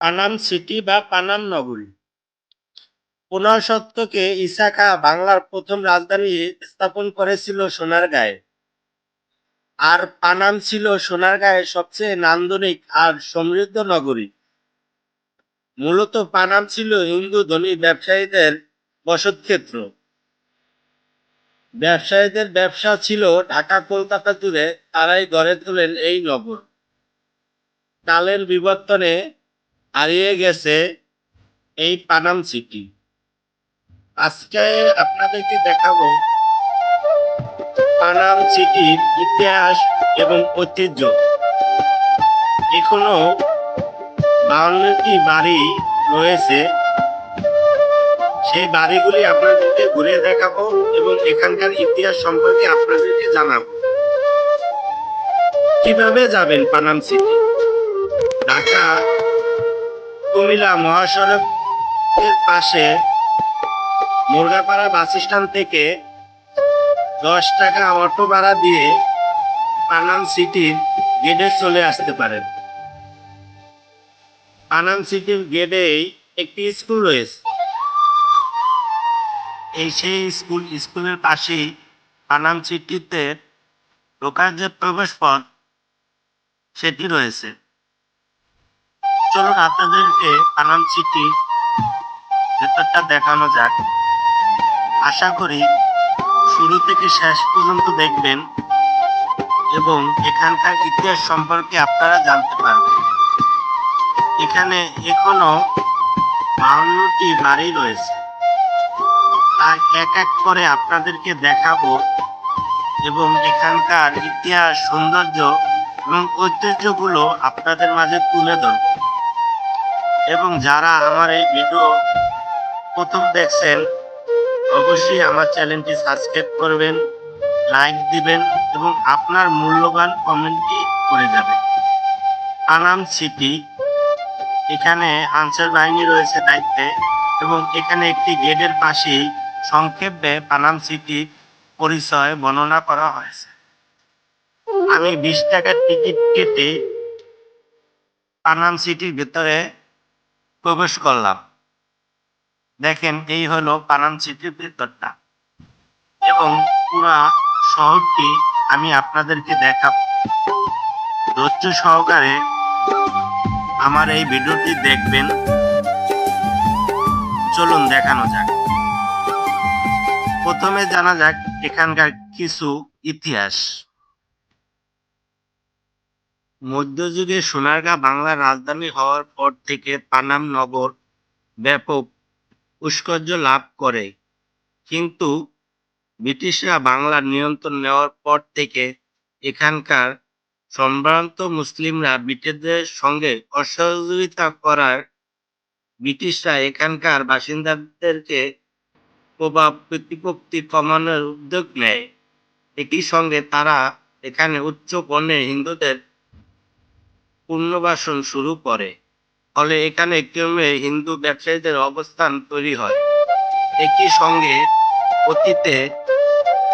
Panam city বা পানাম নগরী। পনেরো শতকে ইসাকা বাংলার প্রথম রাজধানী স্থাপন করেছিল সোনারগাঁয়ে। আর পানাম ছিল সোনারগাঁয়ের সবচেয়ে নান্দনিক আর সমৃদ্ধ নগরী। মূলত পানাম ছিল হিন্দু ধনী ব্যবসায়ীদের বসতক্ষেত্র। ব্যবসায়ীদের ব্যবসা ছিল ঢাকা, কলকাতা জুড়ে তারাই গড়ে তোলেন এই নগর। কালের বিবর্তনে হারিয়ে গেছে এই পানাম সিটি। আজকে আপনাদেরকে দেখাবো পানাম সিটির ইতিহাস এবং ঐতিহ্য। এখনও বাউন্নটি বাড়ি রয়েছে। সেই বাড়িগুলি আপনাদেরকে ঘুরে দেখাবো এবং এখানকার ইতিহাস সম্পর্কে আপনাদেরকে জানাব। কীভাবে যাবেন পানাম সিটি? ঢাকা কুমিল্লা মহাসড়কের পাশে মুরগাপাড়া বাস স্ট্যান্ড থেকে দশ টাকা অটো ভাড়া দিয়ে পানাম সিটির গেটে চলে আসতে পারেন। পানাম সিটির গেটেই একটি স্কুল রয়েছে। এই সেই স্কুল, স্কুলের পাশেই পানাম সিটিতে ঢোকার যে প্রবেশ পথ, সেটি রয়েছে। চলুন আপনাদেরকে পানাম সিটি ভেতরটা দেখানো যাক। আশা করি শুরু থেকে শেষ পর্যন্ত দেখবেন এবং এখানকার ইতিহাস সম্পর্কে আপনারা জানতে পারবেন। এখানে এখনও বাউন্নটি বাড়ি রয়েছে। তাই এক এক করে আপনাদেরকে দেখাবো এবং এখানকার ইতিহাস, সৌন্দর্য এবং ঐতিহ্যগুলো আপনাদের মাঝে তুলে ধরব। এবং যারা আমার এই ভিডিও প্রথম দেখছেন, অবশ্যই আমার চ্যানেলটি সাবস্ক্রাইব করবেন, লাইক দিবেন এবং আপনার মূল্যবান কমেন্টটি করে যাবেন। আনাম সিটি, এখানে আনসার বাহিনী রয়েছে দায়িত্বে এবং এখানে একটি গেটের পাশেই সংক্ষেপে পানাম সিটি পরিচয় বর্ণনা করা হয়েছে। আমি বিশ টাকার টিকিট কেটে পানাম সিটির ভেতরে প্রবেশ করলাম। দেখেন, এই হলো পানাম সিটির ভেতরটা। এবং পুরা শহরটি আমি আপনাদেরকে দেখাব। ধৈর্য সহকারে আমার এই ভিডিওটি দেখবেন। চলুন, দেখানো যাক। প্রথমে জানা যাক এখানকার কিছু ইতিহাস। মধ্যযুগে সোনারগাঁ বাংলার রাজধানী হওয়ার পর থেকে পানাম নগর ব্যাপক উৎকর্য লাভ করে। কিন্তু ব্রিটিশরা বাংলার নিয়ন্ত্রণ নেওয়ার পর থেকে এখানকার সম্ভ্রান্ত মুসলিমরা ব্রিটিশদের সঙ্গে অসহযোগিতা করার ব্রিটিশরা এখানকার বাসিন্দাদেরকে প্রভাব প্রতিপত্তি কমানোর উদ্যোগ নেয়। একই সঙ্গে তারা এখানে উচ্চ বর্ণের হিন্দুদের পুনর্বাসন শুরু করে। ফলে এখানে ক্রমে হিন্দু ব্যবসায়ীদের অবস্থান তৈরি হয়। একই সঙ্গে অতীতে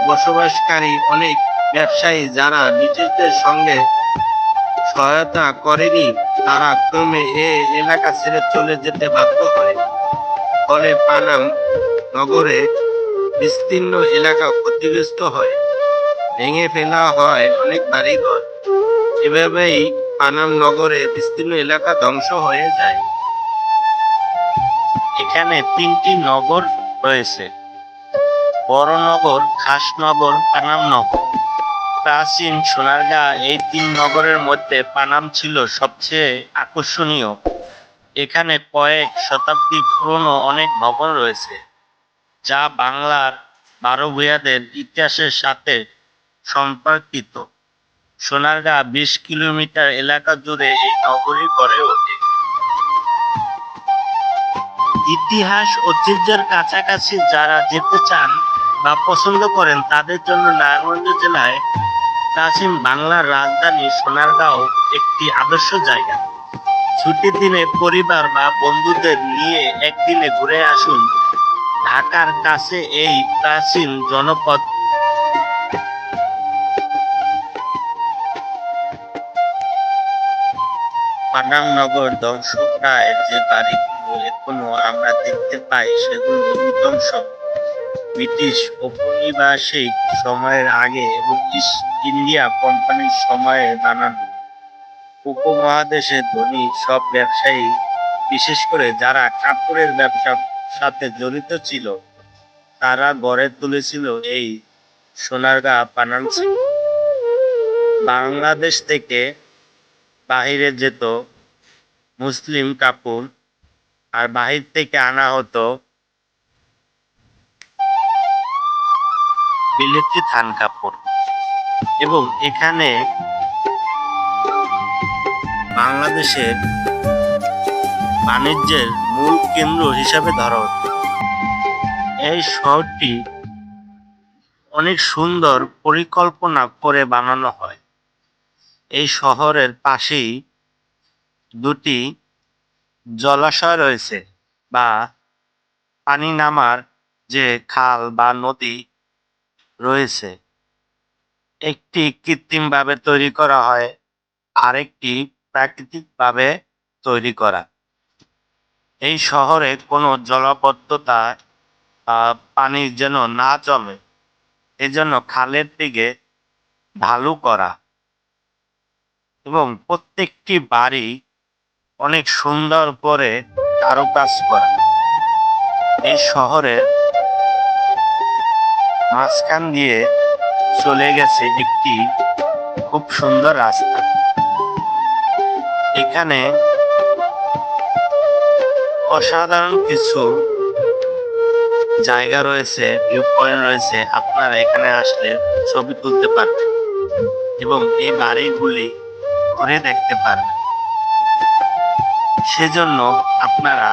বসবাসকারী অনেক ব্যবসায়ী যারা ব্রিটিশদের সঙ্গে সহায়তা করেনি, তারা ক্রমে এ এলাকা ছেড়ে চলে যেতে বাধ্য হয়। ফলে পানাম নগরে বিস্তীর্ণ এলাকা ক্ষতিগ্রস্ত হয়। ভেঙে ফেলা হয় অনেক বাড়িঘর। এভাবেই পানাম নগরে বিস্তীর্ণ এলাকা ধ্বংস হয়ে যায়। এখানে তিনটি নগর রয়েছে। বড় নগর খাসনগর পানাম নগর প্রাচীন সোনারগাঁ এই তিন নগরের মধ্যে পানাম ছিল সবচেয়ে আকর্ষণীয়। এখানে কয়েক শতাব্দী পুরনো অনেক ভবন রয়েছে, যা বাংলার বারো ভূয়াদের ইতিহাসের সাথে সম্পর্কিত। সোনারগাঁ বিশ কিলোমিটার এলাকা জুড়ে এই নগরী গড়ে ওঠে। ইতিহাস ঐতিহ্যের কাছাকাছি যারা যেতে চান বা পছন্দ করেন, তাদের জন্য নারায়ণগঞ্জ জেলায় প্রাচীন বাংলার রাজধানী সোনারগাঁও একটি আদর্শ জায়গা। ছুটির দিনে পরিবার বা বন্ধুদের নিয়ে একদিনে ঘুরে আসুন। ঢাকার কাছে এই প্রাচীন জনপদ পানাম নগর ধ্বংস প্রায় যে বাড়িগুলো এখনও আমরা দেখতে পাই, সেগুলো ধ্বংস ব্রিটিশ ঔপনিবেশিক সময়ের আগে এবং ইস্ট ইন্ডিয়া কোম্পানির সময়ে বানানো উপমহাদেশে ধনী সব ব্যবসায়ী, বিশেষ করে যারা কাপড়ের ব্যবসার সাথে জড়িত ছিল, তারা গড়ে তুলেছিল এই সোনারগাঁ সিটি। বাংলাদেশ থেকে বাহিরে যেত মুসলিম কাপড়, আর বাহির থেকে আনা হতো বিলেতি থান কাপড়। এবং এখানে বাংলাদেশের বাণিজ্যের মূল কেন্দ্র হিসাবে ধরা হতো। এই শহরটি অনেক সুন্দর পরিকল্পনা করে বানানো হয়। এই শহরের পাশেই দুটি জলাশয় রয়েছে বা পানি নামার যে খাল বা নদী রয়েছে। একটি কৃত্রিমভাবে তৈরি করা হয়, আরেকটি প্রাকৃতিকভাবে তৈরি করা। এই শহরে কোনো জলাবদ্ধতা পানি যেন না জমে, এজন্য খালের দিকে ঢালু করা। এবং প্রত্যেকটি বাড়ি অনেক সুন্দর করে কারুকাজ করা। এই শহরের মাঝখান দিয়ে চলে গেছে একটি খুব সুন্দর রাস্তা। এখানে অসাধারণ কিছু জায়গা রয়েছে ভিউ পয়েন্ট রয়েছে। আপনারা এখানে আসলে ছবি তুলতে পারবেন। এবং এই বাড়িগুলি ঘুরে দেখতে পারবেন সেজন্য আপনারা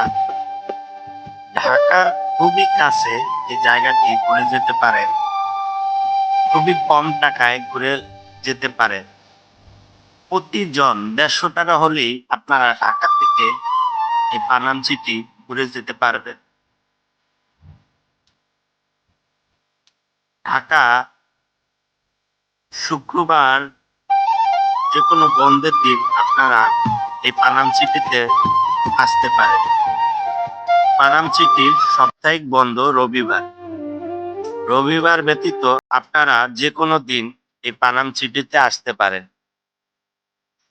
ঢাকার খুবই কাছে এই জায়গাটি ঘুরে যেতে পারেন। খুবই কম টাকায় ঘুরে যেতে পারেন। প্রতিজন দেড়শো টাকা হলেই আপনারা ঢাকা থেকে এই পানাম সিটি ঘুরে যেতে পারবেন। ঢাকা শুক্রবার যে কোনো বন্ধের দিন আপনারা এই পানাম সিটিতে আসতে পারেন পানাম সিটির সাপ্তাহিক বন্ধ রবিবার। রবিবার ব্যতীত আপনারা যে কোনো দিন এই পানাম সিটিতে আসতে পারেন।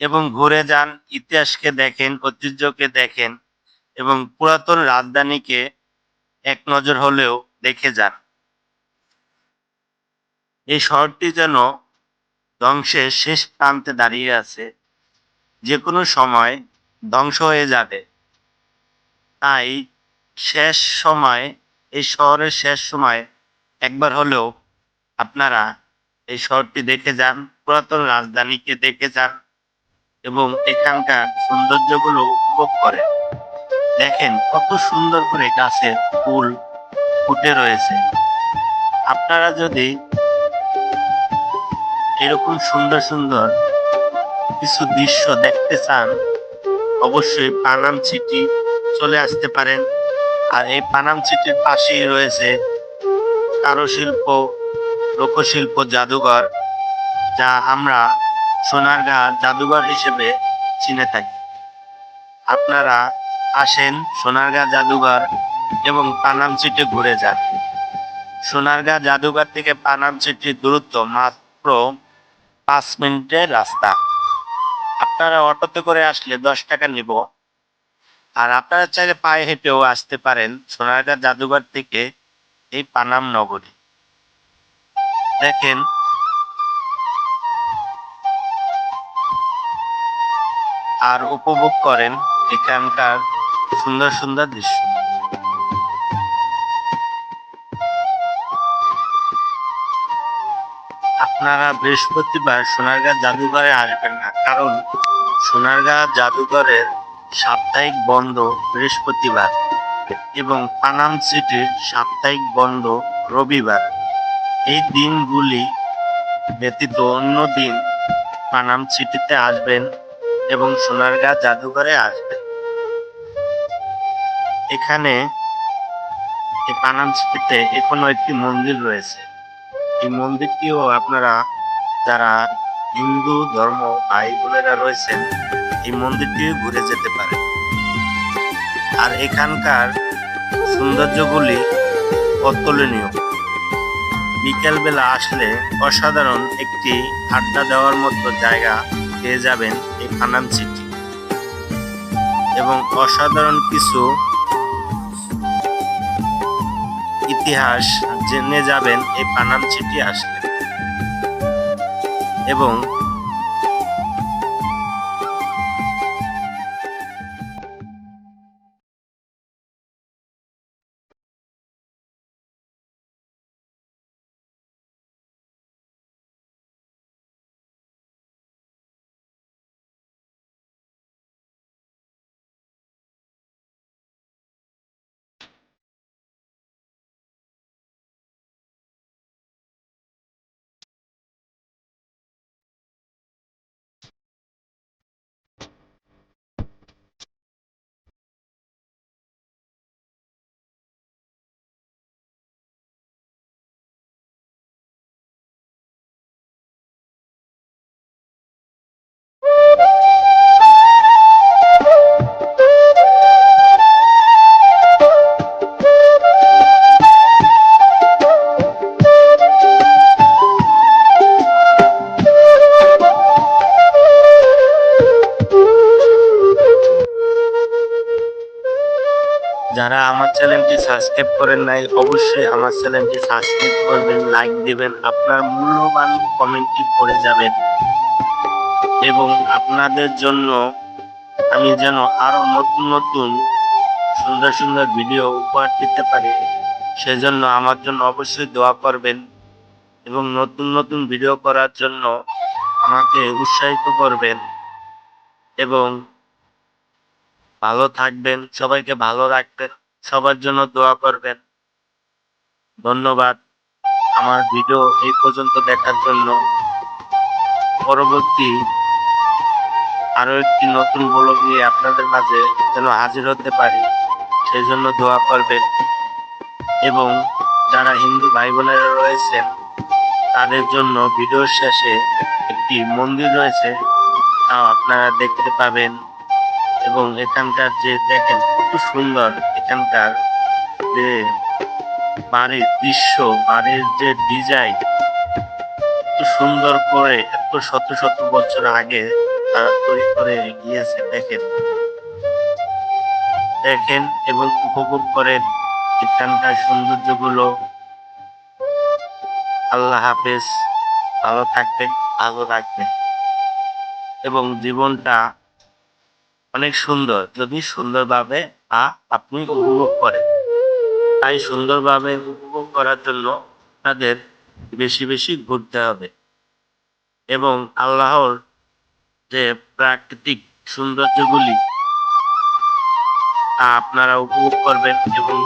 এবং ঘুরে যান, ইতিহাসকে দেখেন, ঐতিহ্যকে দেখেন এবং পুরাতন রাজধানীকে এক নজর হলেও দেখে যান। এই শহরটি যেন ধ্বংসের শেষ প্রান্তে দাঁড়িয়ে আছে। যে কোনো সময় ধ্বংস হয়ে যাবে। তাই শেষ সময়, এই শহরের শেষ সময় একবার হলেও আপনারা এই শহরটি দেখে যান, পুরাতন রাজধানীকে দেখে যান এবং এখানকার সৌন্দর্যগুলো উপভোগ করেন। দেখেন কত সুন্দর করে গাছের ফুল ফুটে রয়েছে। আপনারা যদি এরকম সুন্দর সুন্দর কিছু দৃশ্য দেখতে চান, অবশ্যই পানাম সিটি চলে আসতে পারেন। আর এই পানাম সিটির পাশেই রয়েছে কারুশিল্প, লোকশিল্প জাদুঘর, যা আমরা সোনারগাঁ জাদুঘর হিসেবে চিনে থাকি। আপনারা আসেন সোনারগাঁ জাদুঘর এবং পানাম সিটি ঘুরে যান। সোনারগাঁ জাদুঘর থেকে পানাম সিটির দূরত্ব মাত্র পাঁচ মিনিটের রাস্তা। আপনারা অটোতে করে আসলে দশ টাকা নিব। আর আপনারা চাইলে পায়ে হেঁটেও আসতে পারেন সোনারগাঁ জাদুঘর থেকে এই পানাম নগরী। দেখেন। আর উপভোগ করেন এখানকার সুন্দর সুন্দর দৃশ্য। আপনারা বৃহস্পতিবার সোনারগাঁ জাদুঘরে আসবেন না, কারণ সোনারগাঁ জাদুঘরের সাপ্তাহিক বন্ধ বৃহস্পতিবার এবং পানাম সিটির সাপ্তাহিক বন্ধ রবিবার। এই দিনগুলি ব্যতীত অন্য দিন পানাম সিটিতে আসবেন এবং সোনারগাঁ জাদুঘরে আসবেন। এখানে, এই পানাম সিটিতে এখনও একটি মন্দির রয়েছে। এই মন্দিরটিও আপনারা যারা হিন্দু ধর্ম ভাই বোনেরা রয়েছেন, এই মন্দিরটিও ঘুরে যেতে পারে আর এখানকার সৌন্দর্যগুলি অতুলনীয়। বিকেলবেলা আসলে অসাধারণ একটি আড্ডা দেওয়ার মতো জায়গা পেয়ে যাবেন এই পানাম সিটি। এবং অসাধারণ কিছু ইতিহাস জেনে যাবেন এই পানাম চিঠি আসলে। এবং যারা আমার চ্যানেলটি সাবস্ক্রাইব করেন নাই, অবশ্যই আমার চ্যানেলটি সাবস্ক্রাইব করবেন, লাইক দিবেন, আপনার মূল্যবান কমেন্টটি করে যাবেন। এবং আপনাদের জন্য আমি যেন আরও নতুন নতুন সুন্দর সুন্দর ভিডিও উপহার দিতে পারি, সেজন্য আমার জন্য অবশ্যই দোয়া করবেন এবং নতুন নতুন ভিডিও করার জন্য আমাকে উৎসাহিত করবেন এবং ভালো থাকবেন, সবাইকে ভালো রাখবেন, সবার জন্য দোয়া করবেন। ধন্যবাদ আমার ভিডিও এই পর্যন্ত দেখার জন্য। পরবর্তী আরও একটি নতুন ব্লগ নিয়ে আপনাদের মাঝে যেন হাজির হতে পারি, সেই জন্য দোয়া করবেন। এবং যারা হিন্দু ভাই বোনেরা রয়েছেন, তাদের জন্য ভিডিওর শেষে একটি মন্দির রয়েছে তাও আপনারা দেখতে পাবেন। এবং এখানকার যে দেখেন কত সুন্দর এখানকার যে বাড়ির দৃশ্য, বাড়ির যে ডিজাইন এত সুন্দর করে এত শত শত বছর আগে তারা তৈরি করে গিয়েছে, দেখেন। দেখেন এবং উপভোগ করেন এখানকার সৌন্দর্যগুলো। আল্লাহ হাফেজ, ভালো থাকবেন, ভালো রাখবেন এবং জীবনটা অনেক সুন্দর। যদি সুন্দরভাবে তা আপনি উপভোগ করেন। তাই সুন্দরভাবে উপভোগ করার জন্য তাদের বেশি বেশি ঘুরতে হবে। এবং আল্লাহর যে প্রাকৃতিক সৌন্দর্যগুলি, তা আপনারা উপভোগ করবেন এবং